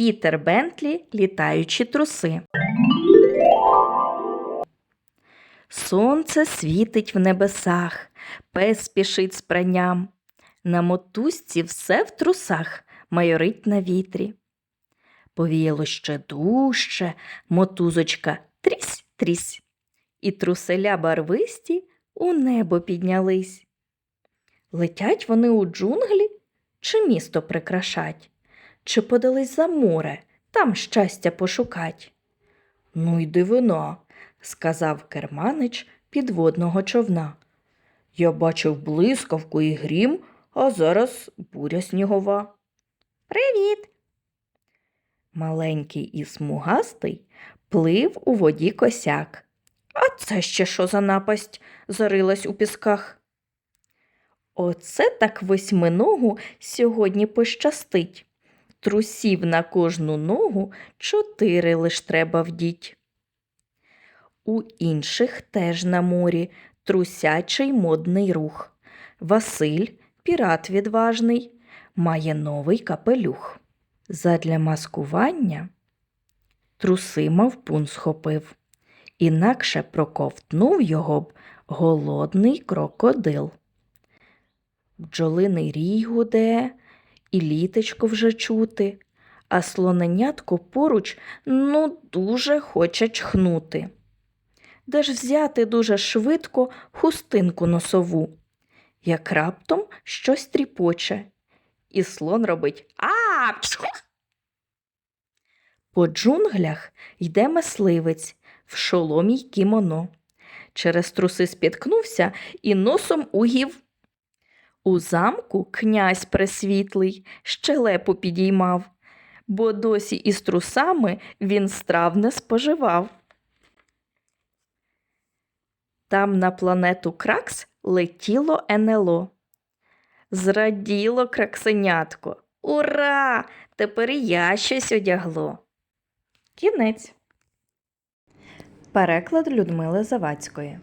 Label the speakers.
Speaker 1: Пітер Бентлі літаючі труси. Сонце світить в небесах, пес спішить з пранням. На мотузці все в трусах майорить на вітрі. Повіяло ще дужче, мотузочка трісь трісь, і труселя барвисті у небо піднялись. Летять вони у джунглі чи місто прикрашать, чи подались за море, там щастя пошукать. Ну й дивина, сказав керманич підводного човна. Я бачив блискавку і грім, а зараз буря снігова. Привіт. Маленький і смугастий плив у воді косяк. А це ще що за напасть зарилась у пісках? Оце так восьминогу сьогодні пощастить. Трусів на кожну ногу чотири лиш треба вдіть. У інших теж на морі трусячий модний рух. Василь, пірат відважний, має новий капелюх. Задля маскування труси мавпун схопив, інакше проковтнув його б голодний крокодил. Бджолиний рій гуде, і літочко вже чути, а слоненятко поруч ну дуже хоче чхнути. Де ж взяти дуже швидко хустинку носову, як раптом щось тріпоче, і слон робить а По джунглях йде мисливець в шоломі й кімоно. Через труси спіткнувся і носом угів. У замку князь пресвітлий щелепу підіймав, бо досі із трусами він страв не споживав. Там на планету Кракс летіло НЛО. Зраділо краксенятко. Ура! Тепер я щось одягло. Кінець. Переклад Людмили Завадської.